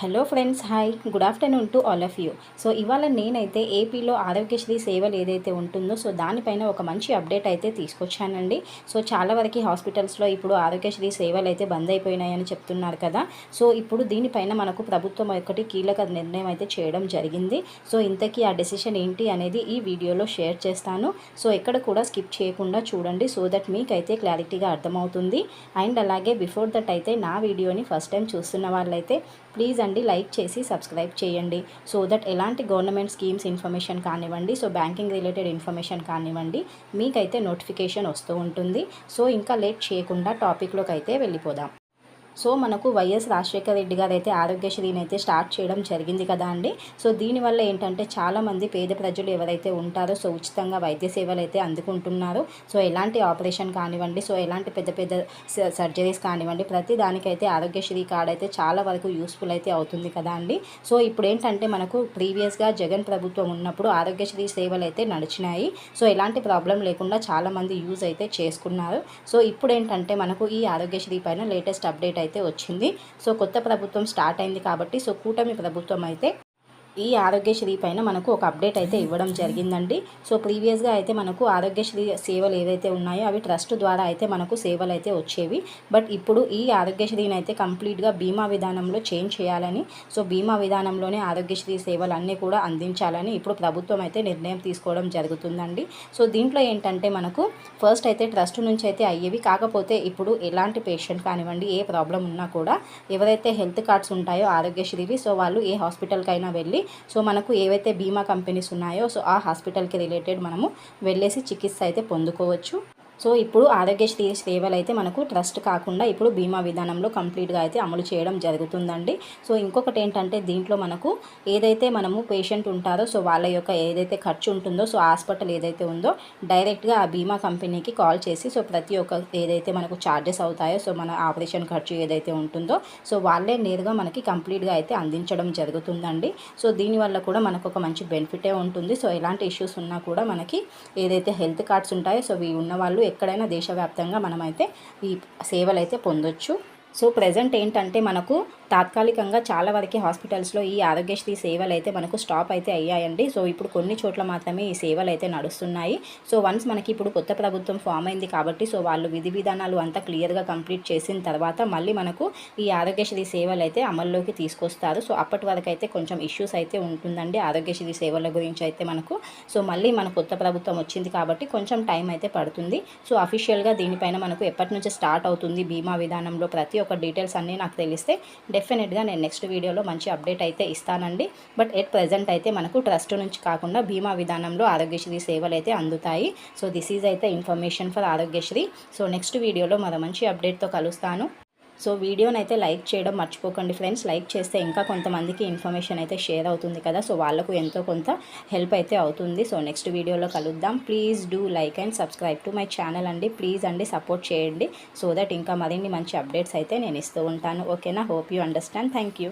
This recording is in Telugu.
Hello friends hi good afternoon to all of you so ఇవాళ నేనైతే ఏపీలో ఆరోగ్యశ్రీ సేవలు ఏదైతే ఉంటుందో సో దానిపైన ఒక మంచి అప్డేట్ అయితే తీసుకొచ్చానండి. సో చాలా వరకు హాస్పిటల్స్లో ఇప్పుడు ఆరోగ్యశ్రీ సేవలు అయితే బంద్ అయిపోయినాయని చెప్తున్నారు కదా. సో ఇప్పుడు దీనిపైన మనకు ప్రభుత్వం ఒకటి కీలక నిర్ణయం అయితే చేయడం జరిగింది. సో ఇంతకీ ఆ డెసిషన్ ఏంటి అనేది ఈ వీడియోలో షేర్ చేస్తాను. సో ఎక్కడ కూడా స్కిప్ చేయకుండా చూడండి సో దట్ మీకైతే క్లారిటీగా అర్థమవుతుంది. అండ్ అలాగే బిఫోర్ దట్ అయితే నా వీడియోని ఫస్ట్ టైం చూస్తున్న వాళ్ళైతే ప్లీజ్ అండి లైక్ చేసి సబ్స్క్రైబ్ చేయండి. సో దట్ ఎలాంటి గవర్నమెంట్ స్కీమ్స్ ఇన్ఫర్మేషన్ కానివ్వండి సో బ్యాంకింగ్ రిలేటెడ్ ఇన్ఫర్మేషన్ కానివ్వండి మీకైతే నోటిఫికేషన్ వస్తూ ఉంటుంది. సో ఇంకా లేట్ చేయకుండా టాపిక్లోకి అయితే వెళ్ళిపోదాం. సో మనకు వైఎస్ రాజశేఖర రెడ్డి గారు అయితే ఆరోగ్యశ్రీని అయితే స్టార్ట్ చేయడం జరిగింది కదా అండి. సో దీనివల్ల ఏంటంటే చాలామంది పేద ప్రజలు ఎవరైతే ఉంటారో సో ఉచితంగా వైద్య సేవలు అయితే అందుకుంటున్నారు. సో ఎలాంటి ఆపరేషన్ కానివ్వండి సో ఎలాంటి పెద్ద పెద్ద సర్జరీస్ కానివ్వండి ప్రతి దానికైతే ఆరోగ్యశ్రీ కార్డ్ అయితే చాలా వరకు యూస్ఫుల్ అయితే అవుతుంది కదా అండి. సో ఇప్పుడు ఏంటంటే మనకు ప్రీవియస్గా జగన్ ప్రభుత్వం ఉన్నప్పుడు ఆరోగ్యశ్రీ సేవలు అయితే నడిచినాయి. సో ఎలాంటి ప్రాబ్లం లేకుండా చాలామంది యూజ్ అయితే చేసుకున్నారు. సో ఇప్పుడు ఏంటంటే మనకు ఈ ఆరోగ్యశ్రీ పైన లేటెస్ట్ అప్డేట్ అయితే వచ్చింది. సో కొత్త ప్రభుత్వం స్టార్ట్ అయింది కాబట్టి సో కూటమి ప్రభుత్వం అయితే ఈ ఆరోగ్యశ్రీ పైన మనకు ఒక అప్డేట్ అయితే ఇవ్వడం జరిగిందండి. సో ప్రీవియస్గా అయితే మనకు ఆరోగ్యశ్రీ సేవలు ఏవైతే ఉన్నాయో అవి ట్రస్ట్ ద్వారా అయితే మనకు సేవలు అయితే వచ్చేవి. బట్ ఇప్పుడు ఈ ఆరోగ్యశ్రీని అయితే కంప్లీట్గా బీమా విధానంలో చేంజ్ చేయాలని సో బీమా విధానంలోనే ఆరోగ్యశ్రీ సేవలు అన్నీ కూడా అందించాలని ఇప్పుడు ప్రభుత్వం అయితే నిర్ణయం తీసుకోవడం జరుగుతుందండి. సో దీంట్లో ఏంటంటే మనకు ఫస్ట్ అయితే ట్రస్ట్ నుంచి అయితే అయ్యేవి కాకపోతే ఇప్పుడు ఎలాంటి పేషెంట్ కానివ్వండి ఏ ప్రాబ్లం ఉన్నా కూడా ఎవరైతే హెల్త్ కార్డ్స్ ఉంటాయో ఆరోగ్యశ్రీవి సో వాళ్ళు ఏ హాస్పిటల్కైనా వెళ్ళి సో మనకు ఏవైతే బీమా కంపెనీస్ ఉన్నాయో సో ఆ హాస్పిటల్కి రిలేటెడ్ మనము వెళ్ళేసి చికిత్స అయితే పొందుకోవచ్చు. సో ఇప్పుడు ఆరోగ్యశ్రీ సేవలు అయితే మనకు ట్రస్ట్ కాకుండా ఇప్పుడు బీమా విధానంలో కంప్లీట్గా అయితే అమలు చేయడం జరుగుతుందండి. సో ఇంకొకటి ఏంటంటే దీంట్లో మనకు ఏదైతే మనము పేషెంట్ ఉంటారో సో వాళ్ళ యొక్క ఏదైతే ఖర్చు ఉంటుందో సో హాస్పిటల్ ఏదైతే ఉందో డైరెక్ట్గా ఆ బీమా కంపెనీకి కాల్ చేసి సో ప్రతి ఒక్క ఏదైతే మనకు ఛార్జెస్ అవుతాయో సో మన ఆపరేషన్ ఖర్చు ఏదైతే ఉంటుందో సో వాళ్ళే నేరుగా మనకి కంప్లీట్గా అయితే అందించడం జరుగుతుందండి. సో దీనివల్ల కూడా మనకు ఒక మంచి బెనిఫిటే ఉంటుంది. సో ఎలాంటి ఇష్యూస్ ఉన్నా కూడా మనకి ఏదైతే హెల్త్ కార్డ్స్ ఉంటాయో సో ఇవి ఉన్న వాళ్ళు ఎక్కడైనా దేశవ్యాప్తంగా మనమైతే ఈ సేవలు అయితే పొందొచ్చు. సో ప్రజెంట్ ఏంటంటే మనకు తాత్కాలికంగా చాలా వరకు హాస్పిటల్స్లో ఈ ఆరోగ్యశ్రీ సేవలు అయితే మనకు స్టాప్ అయితే అయ్యాయండి. సో ఇప్పుడు కొన్ని చోట్ల మాత్రమే ఈ సేవలు అయితే నడుస్తున్నాయి. సో వన్స్ మనకి ఇప్పుడు కొత్త ప్రభుత్వం ఫామ్ అయింది కాబట్టి సో వాళ్ళు విధి విధానాలు అంతా క్లియర్గా కంప్లీట్ చేసిన తర్వాత మళ్ళీ మనకు ఈ ఆరోగ్యశ్రీ సేవలు అయితే అమల్లోకి తీసుకొస్తారు. సో అప్పటి వరకు అయితే కొంచెం ఇష్యూస్ అయితే ఉంటుందండి ఆరోగ్యశ్రీ సేవల గురించి అయితే మనకు. సో మళ్ళీ మన కొత్త ప్రభుత్వం వచ్చింది కాబట్టి కొంచెం టైం అయితే పడుతుంది. సో అఫీషియల్గా దీనిపైన మనకు ఎప్పటి నుంచి స్టార్ట్ అవుతుంది? బీమా విధానంలో ప్రతి ఒక డీటెయిల్స్ అన్నీ నాకు తెలిస్తే డెఫినెట్గా నేను నెక్స్ట్ వీడియోలో మంచి అప్డేట్ అయితే ఇస్తానండి. బట్ ఎట్ ప్రజెంట్ అయితే మనకు ట్రస్ట్ నుంచి కాకుండా బీమా విధానంలో ఆరోగ్యశ్రీ సేవలు అయితే అందుతాయి. సో దిస్ ఈజ్ అయితే information for Aarogyasri. So next వీడియోలో మరో మంచి అప్డేట్తో కలుస్తాను. సో వీడియోని అయితే లైక్ చేయడం మర్చిపోకండి ఫ్రెండ్స్. లైక్ చేస్తే ఇంకా కొంతమందికి ఇన్ఫర్మేషన్ అయితే షేర్ అవుతుంది కదా. సో వాళ్ళకు ఎంతో కొంత హెల్ప్ అయితే అవుతుంది. సో నెక్స్ట్ వీడియోలో కలుద్దాం. Please do like and subscribe to my channel అండి. ప్లీజ్ అండి సపోర్ట్ చేయండి. సో దట్ ఇంకా మరిన్ని మంచి అప్డేట్స్ అయితే నేను ఇస్తూ ఉంటాను. ఓకేనా? Hope you understand. Thank you.